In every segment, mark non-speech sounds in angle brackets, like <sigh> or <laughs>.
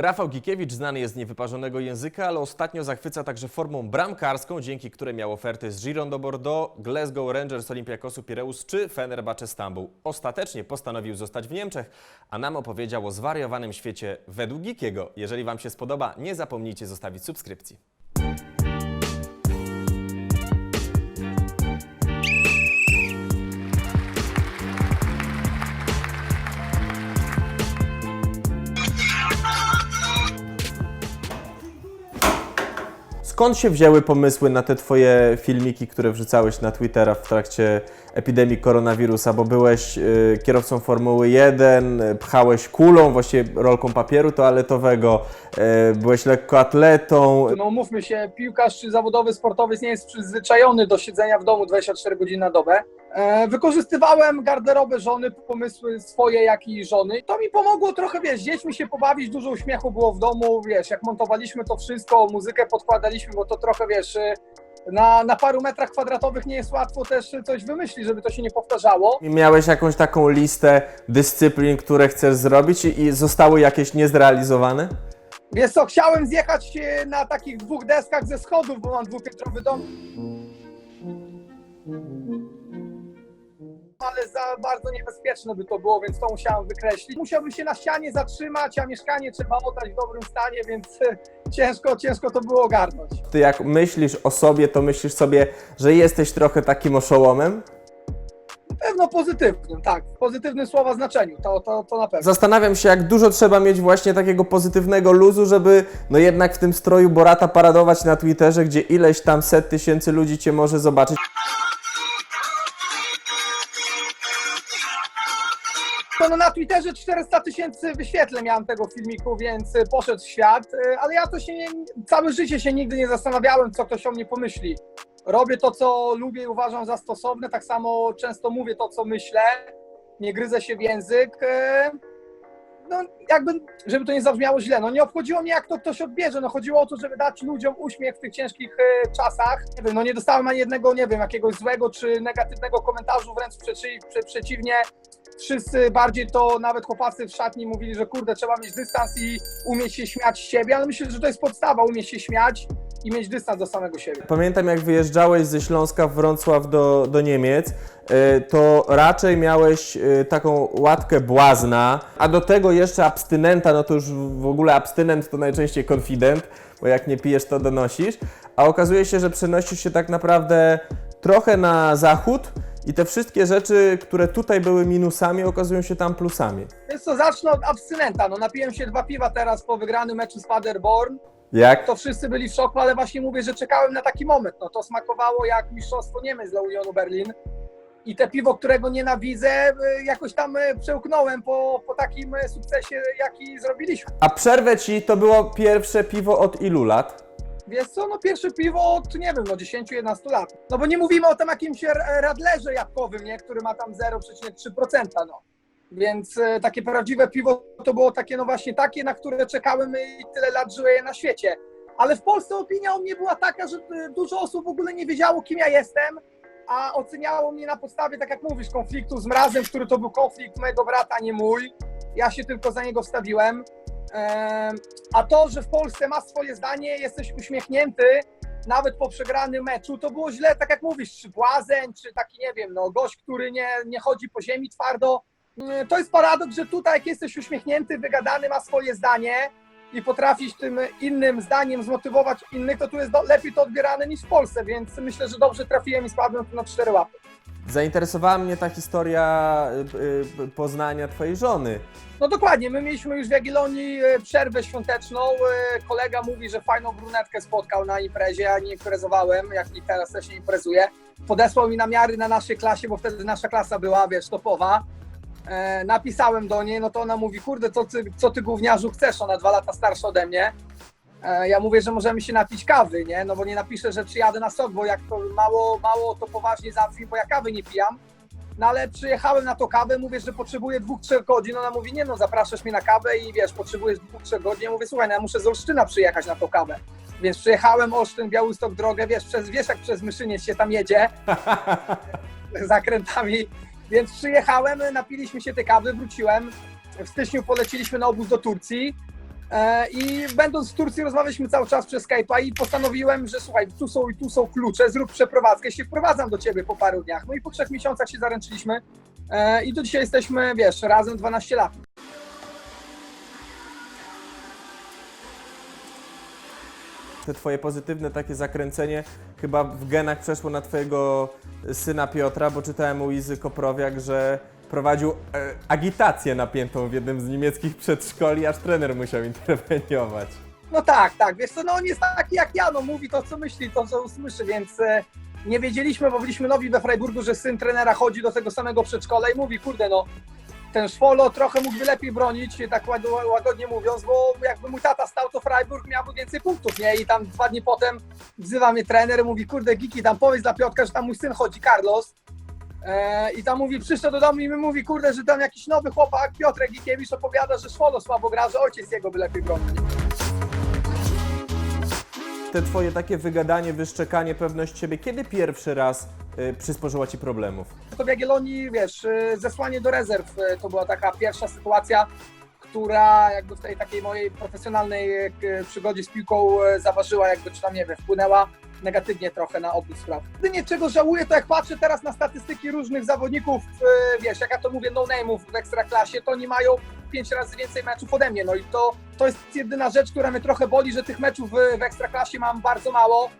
Rafał Gikiewicz znany jest z niewyparzonego języka, ale ostatnio zachwyca także formą bramkarską, dzięki której miał oferty z Giron do Bordeaux, Glasgow Rangers, Olympiakosu Pireus czy Fenerbahce Stambuł. Ostatecznie postanowił zostać w Niemczech, a nam opowiedział o zwariowanym świecie według Gikiego. Jeżeli Wam się spodoba, nie zapomnijcie zostawić subskrypcji. Skąd się wzięły pomysły na te twoje filmiki, które wrzucałeś na Twittera w trakcie epidemii koronawirusa? Bo byłeś y, kierowcą Formuły 1, y, pchałeś kulą, właściwie rolką papieru toaletowego, y, byłeś lekkoatletą. No mówmy się, piłkarz czy zawodowy sportowiec nie jest przyzwyczajony do siedzenia w domu 24 godziny na dobę. E, wykorzystywałem garderobę żony, pomysły swoje, jak i żony. To mi pomogło trochę, wiesz, dziećmi się pobawić, dużo uśmiechu było w domu, wiesz, jak montowaliśmy to wszystko, muzykę podkładaliśmy, bo to trochę, wiesz, na, na paru metrach kwadratowych nie jest łatwo też coś wymyślić, żeby to się nie powtarzało. Miałeś jakąś taką listę dyscyplin, które chcesz zrobić i i zostały jakieś niezrealizowane? Wiesz co, chciałem zjechać e, na takich dwóch deskach ze schodów, bo mam dwupiętrowy dom. Ale za bardzo niebezpieczne by to było, więc to musiałem wykreślić. Musiałbym się na ścianie zatrzymać, a mieszkanie trzeba oddać w dobrym stanie, więc e, ciężko, ciężko to było ogarnąć. Ty jak myślisz o sobie, to myślisz sobie, że jesteś trochę takim oszołomem? Pewno pozytywnym, tak, w pozytywnym słowa znaczeniu, to, to, to na pewno. Zastanawiam się, jak dużo trzeba mieć właśnie takiego pozytywnego luzu, żeby no jednak w tym stroju Borata paradować na Twitterze, gdzie ileś tam set tysięcy ludzi cię może zobaczyć. No na Twitterze 400 tysięcy wyświetleń miałem tego filmiku, więc y, poszedł w świat, y, ale ja to się nie, całe życie się nigdy nie zastanawiałem, co ktoś o mnie pomyśli. Robię to, co lubię i uważam za stosowne, tak samo często mówię to, co myślę, nie gryzę się w język. y, No jakby, żeby to nie zabrzmiało źle, no nie obchodziło mnie, jak to ktoś odbierze, no chodziło o to, żeby dać ludziom uśmiech w tych ciężkich czasach. Nie wiem, no nie dostałem ani jednego, nie wiem, jakiegoś złego czy negatywnego komentarzu, wręcz przeci- prze- przeciwnie, wszyscy bardziej to nawet chłopacy w szatni mówili, że kurde, trzeba mieć dystans i umieć się śmiać z siebie, ale myślę, że to jest podstawa, umieć się śmiać i mieć dystans do samego siebie. Pamiętam, jak wyjeżdżałeś ze Śląska w Wrocław do, do Niemiec, y, to raczej miałeś y, taką łatkę błazna, a do tego jeszcze abstynenta, no to już w ogóle abstynent to najczęściej konfident, bo jak nie pijesz, to donosisz, a okazuje się, że przenosisz się tak naprawdę trochę na zachód i te wszystkie rzeczy, które tutaj były minusami, okazują się tam plusami. Więc co, zacznę od abstynenta, no napiłem się dwa piwa teraz po wygranym meczu z Paderborn, Jak? to wszyscy byli w szoku, ale właśnie mówię, że czekałem na taki moment, no to smakowało jak mistrzostwo Niemiec dla Unionu Berlin. I te piwo, którego nienawidzę, y, jakoś tam y, przełknąłem po, po takim y, sukcesie, jaki zrobiliśmy. A przerwę ci, to było pierwsze piwo od ilu lat? Wiesz co, no pierwsze piwo od, nie wiem, no 10-11 lat. No bo nie mówimy o tym jakimś r- radlerze jabłkowym, nie? Który ma tam 0,3%, no. Więc e, takie prawdziwe piwo to było takie, no właśnie takie, na które czekałem i tyle lat żyję na świecie. Ale w Polsce opinia o mnie była taka, że e, dużo osób w ogóle nie wiedziało, kim ja jestem, a oceniało mnie na podstawie, tak jak mówisz, konfliktu z mrazem, który to był konflikt mojego brata, a nie mój. Ja się tylko za niego wstawiłem. A to, że w Polsce ma swoje zdanie, jesteś uśmiechnięty, nawet po przegranym meczu, to było źle, tak jak mówisz, czy błazen, czy taki, nie wiem, no gość, który nie, nie chodzi po ziemi twardo. Mm, To jest paradoks, że tutaj jak jesteś uśmiechnięty, wygadany, ma swoje zdanie i potrafisz tym innym zdaniem zmotywować innych, to tu jest do, lepiej to odbierane niż w Polsce, więc myślę, że dobrze trafiłem i spadłem tu na cztery łapy. Zainteresowała mnie ta historia y, y, poznania twojej żony. No dokładnie, my mieliśmy już w Jagiellonii e, przerwę świąteczną. Kolega mówi, że fajną brunetkę spotkał na imprezie, ja nie imprezowałem, jak i teraz też nie imprezuję. Podesłał mi namiary na naszej klasie, bo wtedy nasza klasa była, wiesz, topowa. E, Napisałem do niej, no to ona mówi, kurde, co ty, co ty gówniarzu chcesz? Ona dwa lata starsza ode mnie. E, Ja mówię, że możemy się napić kawy, nie? No bo nie napiszę, że przyjadę na sok, bo jak to mało, mało to poważnie zabrzmi, bo ja kawy nie pijam. No ale przyjechałem na to kawę, mówię, że potrzebuję dwóch, trzech godzin. Ona mówi, nie no, zapraszasz mnie na kawę i wiesz, potrzebujesz dwóch, trzech godzin. Ja mówię, słuchaj, no ja muszę z Olsztyna przyjechać na tą kawę. Więc przyjechałem Olsztyn, Białystok drogę, wiesz, przez, wiesz jak przez Myszyniec się tam jedzie, <laughs> zakrętami. Więc przyjechałem, napiliśmy się tej kawy, wróciłem. W styczniu poleciliśmy na obóz do Turcji. E, I będąc w Turcji rozmawialiśmy cały czas przez Skype'a i postanowiłem, że słuchaj, tu są i tu są klucze, zrób przeprowadzkę, się wprowadzam do ciebie po paru dniach. No i po trzech miesiącach się zaręczyliśmy e, i do dzisiaj jesteśmy, wiesz, razem 12 lat. Te twoje pozytywne takie zakręcenie chyba w genach przeszło na twojego syna Piotra, bo czytałem u Izy Koprowiak, że prowadził e, agitację napiętą w jednym z niemieckich przedszkoli, aż trener musiał interweniować. No tak, tak, wiesz co, no on jest taki jak ja, no mówi to, co myśli, to, co usłyszy, więc e, nie wiedzieliśmy, bo byliśmy nowi we Freiburgu, że syn trenera chodzi do tego samego przedszkola i mówi, kurde, no ten Szwolo trochę mógłby lepiej bronić, tak łagodnie mówiąc, bo jakby mój tata stał, Freiburg miałby więcej punktów, nie? I tam dwa dni potem wzywa mnie trener, mówi, kurde, Giki, tam powiedz dla Piotka, że tam mój syn chodzi, Carlos. E, I tam mówi, przyszedł do domu i mi mówi, kurde, że tam jakiś nowy chłopak, Piotrek Gikiewicz opowiada, że Szwolo słabo gra, że ojciec jego by lepiej bronił. Te twoje takie wygadanie, wyszczekanie, pewność siebie, kiedy pierwszy raz y, przysporzyła ci problemów? to w Jagiellonii, wiesz, y, zesłanie do rezerw y, to była taka pierwsza sytuacja, która jakby w tej takiej mojej profesjonalnej y, przygodzie z piłką y, zaważyła, jakby czy tam, nie wiem, wpłynęła negatywnie trochę na obrót spraw. Jedynie czego żałuję, to jak patrzę teraz na statystyki różnych zawodników, y, wiesz, jak ja to mówię, no-name'ów w Ekstraklasie, to oni mają pięć razy więcej meczów ode mnie, no i to, to jest jedyna rzecz, która mnie trochę boli, że tych meczów w, w Ekstraklasie mam bardzo mało,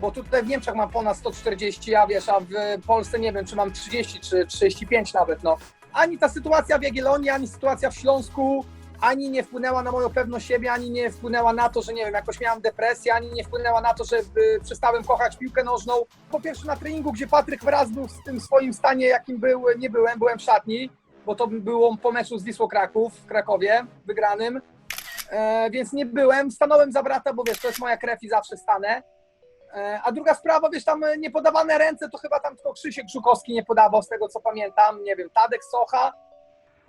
bo tutaj w Niemczech mam ponad 140, a wiesz, a w Polsce nie wiem, czy mam 30 czy 35 nawet, no. Ani ta sytuacja w Jagiellonii, ani sytuacja w Śląsku, ani nie wpłynęła na moją pewność siebie, ani nie wpłynęła na to, że nie wiem, jakoś miałem depresję, ani nie wpłynęła na to, że y, przestałem kochać piłkę nożną. Po pierwsze na treningu, gdzie Patryk wraz był w tym swoim stanie, jakim był, nie byłem, byłem w szatni, bo to było po meczu z Wisłą Kraków w Krakowie, wygranym, e, więc nie byłem, stanąłem za brata, bo wiesz, to jest moja krew i zawsze stanę. E, A druga sprawa, wiesz, tam e, niepodawane ręce, to chyba tam tylko Krzysiek Żukowski nie podawał, z tego co pamiętam, nie wiem, Tadek Socha,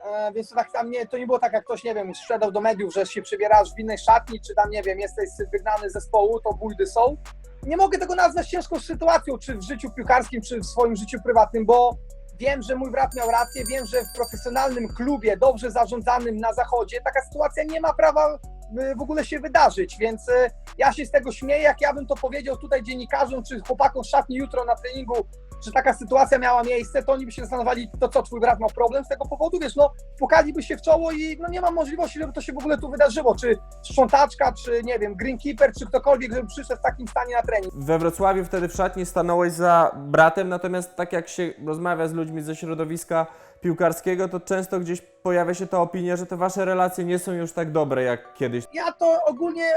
e, więc to tak tam nie, to nie było tak, jak ktoś, nie wiem, sprzedał do mediów, że się przebierasz w innej szatni, czy tam, nie wiem, jesteś wygnany z zespołu, to bójdy są. Nie mogę tego nazwać ciężką sytuacją, czy w życiu piłkarskim, czy w swoim życiu prywatnym, bo wiem, że mój brat miał rację, wiem, że w profesjonalnym klubie, dobrze zarządzanym na zachodzie, taka sytuacja nie ma prawa w ogóle się wydarzyć, więc y, ja się z tego śmieję, jak ja bym to powiedział tutaj dziennikarzom czy chłopakom szatni jutro na treningu, że taka sytuacja miała miejsce, to oni by się zastanawiali, to co, twój brat ma problem z tego powodu, wiesz, no, pukaliby się w czoło i no nie ma możliwości, żeby to się w ogóle tu wydarzyło, czy sprzątaczka, czy nie wiem, greenkeeper, czy ktokolwiek, żeby przyszedł w takim stanie na trening. We Wrocławiu wtedy w szatni stanąłeś za bratem, natomiast tak jak się rozmawia z ludźmi ze środowiska piłkarskiego, to często gdzieś pojawia się ta opinia, że te wasze relacje nie są już tak dobre jak kiedyś. Ja to ogólnie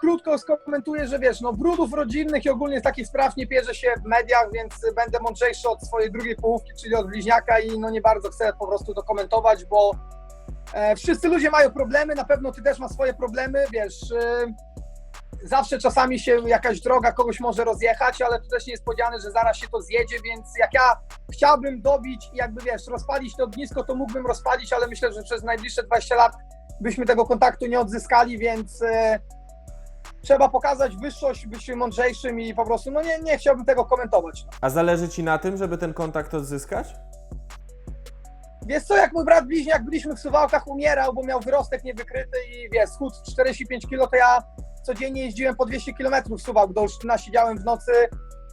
krótko skomentuję, że wiesz, no brudów rodzinnych i ogólnie takich spraw nie pierze się w mediach, więc będę mądrzejszy od swojej drugiej połówki, czyli od bliźniaka i no nie bardzo chcę po prostu to komentować, bo e, wszyscy ludzie mają problemy, na pewno ty też masz swoje problemy, wiesz, e, zawsze czasami się jakaś droga kogoś może rozjechać, ale to też nie jest powiedziane, że zaraz się to zjedzie, więc jak ja chciałbym dobić i jakby wiesz, rozpalić to ognisko, to mógłbym rozpalić, ale myślę, że przez najbliższe 20 lat byśmy tego kontaktu nie odzyskali, więc e, trzeba pokazać wyższość, być mądrzejszym i po prostu, no nie, nie chciałbym tego komentować. A zależy ci na tym, żeby ten kontakt odzyskać? Wiesz co, jak mój brat bliźniak, byliśmy w Suwałkach, umierał, bo miał wyrostek niewykryty i wiesz, schód 45 kg, to ja codziennie jeździłem po 200 km w Suwałk do Olsztyna, siedziałem w nocy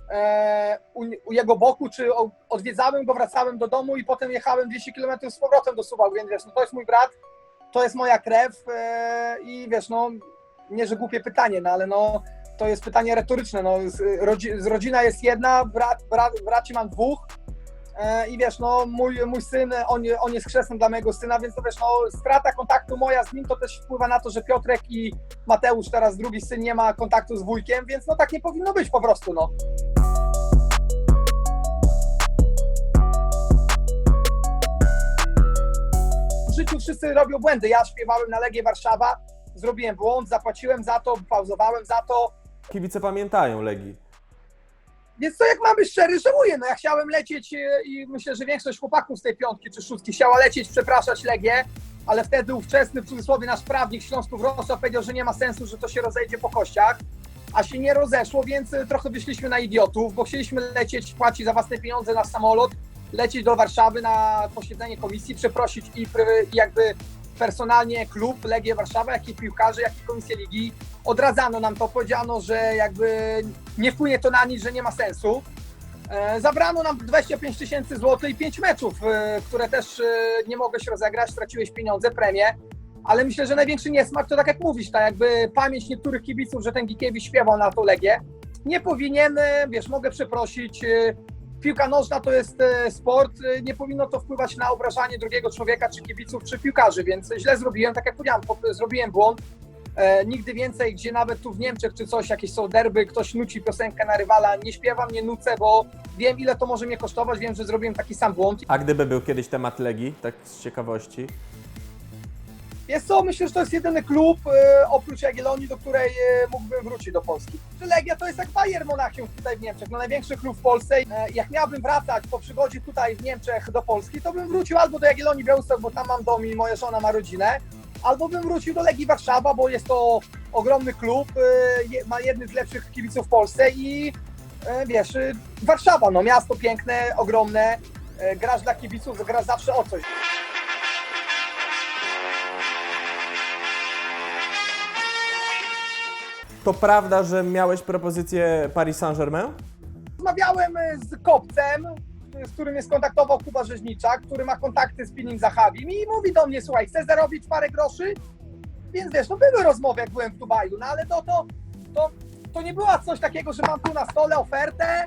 e, u, u jego boku, czy o, odwiedzałem go, wracałem do domu i potem jechałem 200 km z powrotem do Suwałk, więc wiesz, no to jest mój brat, to jest moja krew e, i wiesz, no nie, że głupie pytanie, no ale no to jest pytanie retoryczne, no z, rodzi, z rodzina jest jedna, brat, brat, braci mam dwóch, I wiesz, no mój, mój syn, on, on jest chrzestnym dla mojego syna, więc to wiesz, no strata kontaktu moja z nim to też wpływa na to, że Piotrek i Mateusz, teraz drugi syn, nie ma kontaktu z wujkiem, więc no tak nie powinno być po prostu, no. W życiu wszyscy robią błędy. Ja śpiewałem na Legię Warszawa, zrobiłem błąd, zapłaciłem za to, pauzowałem za to, Kibice pamiętają Legii. Więc co, jak mam być szczery, żałuję. No ja chciałem lecieć e, i myślę, że większość chłopaków z tej piątki czy szóstki chciała lecieć, przepraszać Legię, ale wtedy ówczesny, w cudzysłowie, nasz prawnik Śląsku Wrocław powiedział, że nie ma sensu, że to się rozejdzie po kościach, a się nie rozeszło, więc e, trochę wyszliśmy na idiotów, bo chcieliśmy lecieć, płacić za własne pieniądze na samolot, lecieć do Warszawy na posiedzenie komisji, przeprosić i, jakby personalnie klub Legię Warszawa, jak i piłkarze, jak i komisję ligi. Odradzano nam to, powiedziano, że jakby nie wpłynie to na nic, że nie ma sensu. E, Zabrano nam 25 tysięcy złotych i 5 meczów, e, które też e, nie mogłeś rozegrać, straciłeś pieniądze, premię. Ale myślę, że największy niesmak to tak jak mówisz, tak jakby pamięć niektórych kibiców, że ten Gikiewicz śpiewał na tą Legię. Nie powinien, wiesz, mogę przeprosić, piłka nożna to jest sport, nie powinno to wpływać na obrażanie drugiego człowieka, czy kibiców, czy piłkarzy, więc źle zrobiłem, tak jak powiedziałem, po- zrobiłem błąd. E, nigdy więcej, gdzie nawet tu w Niemczech czy coś, jakieś są derby, ktoś nuci piosenkę na rywala, nie śpiewam, nie nucę, bo wiem ile to może mnie kosztować, wiem, że zrobiłem taki sam błąd. A gdyby był kiedyś temat Legii, tak z ciekawości? Jest co, myślę, że to jest jedyny klub e, oprócz Jagiellonii, do której e, mógłbym wrócić do Polski. Że Legia to jest jak Bayern Monachium tutaj w Niemczech, no największy klub w Polsce. E, jak miałbym wracać po przygodzie tutaj w Niemczech do Polski, to bym wrócił albo do Jagiellonii Białystok, bo tam mam dom i moja żona ma rodzinę, albo bym wrócił do Legii Warszawa, bo jest to ogromny klub, e, ma jednych z lepszych kibiców w Polsce i e, wiesz, e, Warszawa, no miasto piękne, ogromne, grasz dla kibiców, grasz zawsze o coś. To prawda, że miałeś propozycję Paris Saint-Germain? Rozmawiałem z Kopcem, z którym jest kontaktował Kuba Rzeźniczak, który ma kontakty z Pinim Zachavim i mówi do mnie, słuchaj, chcę zarobić parę groszy, więc wiesz, no były rozmowy, jak byłem w Dubaju, no ale to, to, to, to nie była coś takiego, że mam tu na stole ofertę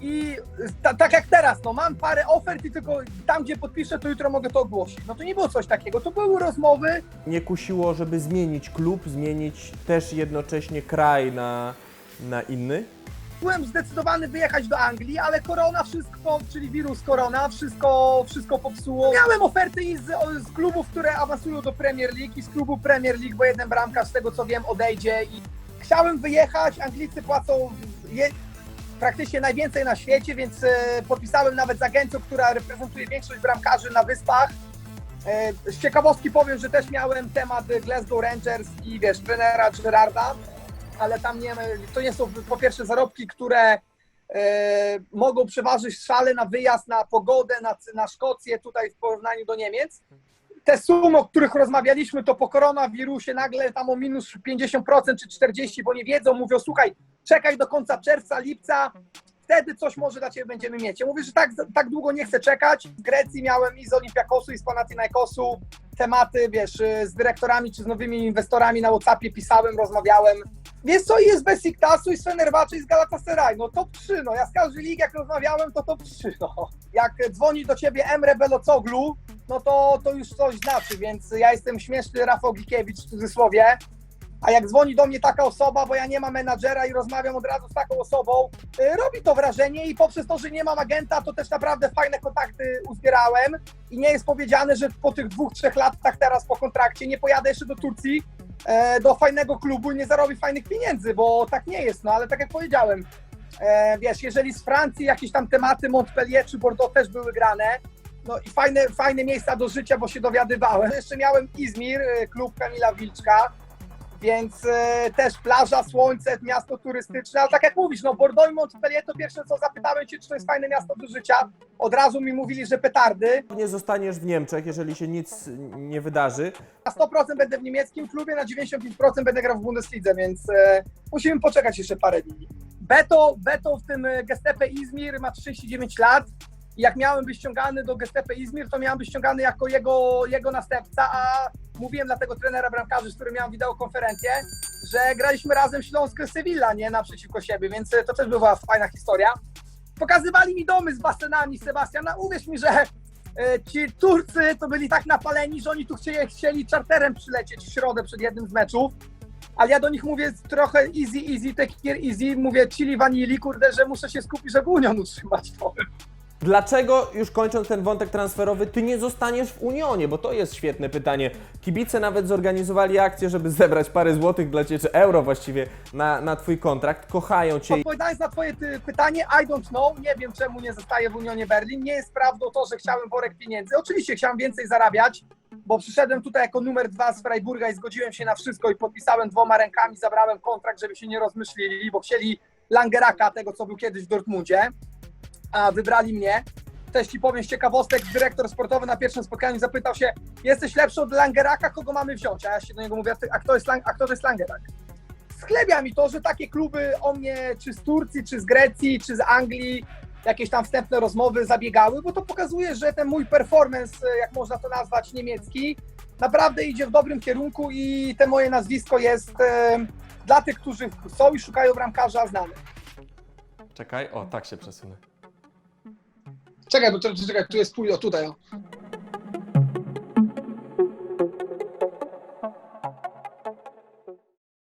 i ta, tak jak teraz, no mam parę ofert i tylko tam, gdzie podpiszę, to jutro mogę to ogłosić. No to nie było coś takiego, to były rozmowy, Nie kusiło, żeby zmienić klub, zmienić też jednocześnie kraj na, na inny? Byłem zdecydowany wyjechać do Anglii, ale korona wszystko, czyli wirus korona, wszystko, wszystko popsuło. Miałem oferty i z, z klubów, które awansują do Premier League i z klubu Premier League, bo jeden bramkarz z tego co wiem odejdzie i chciałem wyjechać, Anglicy płacą je, praktycznie najwięcej na świecie, więc e, podpisałem nawet z agencją, która reprezentuje większość bramkarzy na wyspach. E, z ciekawostki powiem, że też miałem temat Glasgow Rangers i wiesz, trenera Gerarda, ale tam nie, to nie są po pierwsze zarobki, które e, mogą przeważyć szale na wyjazd, na pogodę, na, na Szkocję tutaj w porównaniu do Niemiec. Te sumy, o których rozmawialiśmy, to po koronawirusie nagle tam o minus 50% czy 40%, bo nie wiedzą, mówią, słuchaj, czekaj do końca czerwca, lipca, wtedy coś może dla Ciebie będziemy mieć. Ja mówię, że tak, tak długo nie chcę czekać. W Grecji miałem i z Olimpiakosu, i z Panathinaikosu tematy, wiesz, z dyrektorami czy z nowymi inwestorami na Whatsappie pisałem, rozmawiałem. Wiesz co, i jest Besiktasu, i z Fenerbahce, i z Galatasaray. No top 3, no. Ja z każdej ligi, jak rozmawiałem, to top 3, no. Jak dzwoni do Ciebie Emre Belocoglu, no to, to już coś znaczy, więc ja jestem śmieszny Rafał Gikiewicz w cudzysłowie, a jak dzwoni do mnie taka osoba, bo ja nie mam menadżera i rozmawiam od razu z taką osobą, y, robi to wrażenie i poprzez to, że nie mam agenta, to też naprawdę fajne kontakty uzbierałem i nie jest powiedziane, że po tych dwóch, trzech latach teraz po kontrakcie nie pojadę jeszcze do Turcji, do fajnego klubu i nie zarobi fajnych pieniędzy, bo tak nie jest, no ale tak jak powiedziałem, e, wiesz, jeżeli z Francji jakieś tam tematy Montpellier czy Bordeaux też były grane, no i fajne, fajne miejsca do życia, bo się dowiadywałem. Jeszcze miałem Izmir, e, klub Kamila Wilczka, więc e, też plaża, słońce, miasto turystyczne, ale tak jak mówisz, no Bordeaux i Montpellier to pierwsze co zapytałem Cię, czy to jest fajne miasto do życia, od razu mi mówili, że petardy, Nie zostaniesz w Niemczech, jeżeli się nic nie wydarzy. na 100% będę w niemieckim klubie, na 95% będę grał w Bundeslidze, więc e, musimy poczekać jeszcze parę dni. Beto, Beto w tym e, Gestepe Izmir ma 39 lat i jak miałem być ściągany do Gestepe Izmir, to miałem być ściągany jako jego, jego następca, a mówiłem dla tego trenera bramkarzy, z którym miałem wideokonferencję, że graliśmy razem Śląsk Sevilla, nie naprzeciwko siebie, więc e, to też była fajna historia. Pokazywali mi domy z basenami, Sebastian, no uwierz mi, że e, ci Turcy to byli tak napaleni, że oni tu chcieli, chcieli czarterem przylecieć w środę przed jednym z meczów. Ale ja do nich mówię trochę easy, easy, take care easy, mówię chili vanilli, kurde, że muszę się skupić, żeby Union utrzymać to. Dlaczego, już kończąc ten wątek transferowy, ty nie zostaniesz w Unionie? Bo to jest świetne pytanie. Kibice nawet zorganizowali akcję, żeby zebrać parę złotych dla ciebie, czy euro właściwie, na, na twój kontrakt. Kochają cię. Odpowiadając na twoje ty, pytanie, I don't know, nie wiem czemu nie zostaję w Unionie Berlin, nie jest prawdą to, że chciałem worek pieniędzy, oczywiście chciałem więcej zarabiać, bo przyszedłem tutaj jako numer dwa z Freiburga i zgodziłem się na wszystko i podpisałem dwoma rękami, zabrałem kontrakt, żeby się nie rozmyślili, bo chcieli Langeraka, tego co był kiedyś w Dortmundzie, a wybrali mnie. też ci powiem z ciekawostek, dyrektor sportowy na pierwszym spotkaniu zapytał się, jesteś lepszy od Langeraka, kogo mamy wziąć? A ja się do niego mówię, a, kto, jest, Lang- a kto to jest Langerak? Schlebia mi to, że takie kluby o mnie, czy z Turcji, czy z Grecji, czy z Anglii, jakieś tam wstępne rozmowy zabiegały, bo to pokazuje, że ten mój performance, jak można to nazwać, niemiecki, naprawdę idzie w dobrym kierunku i te moje nazwisko jest e, dla tych, którzy chcą i szukają bramkarza znane. Czekaj, o, tak się przesunę. Czekaj, bo czekaj, tu jest pół, o tutaj. O.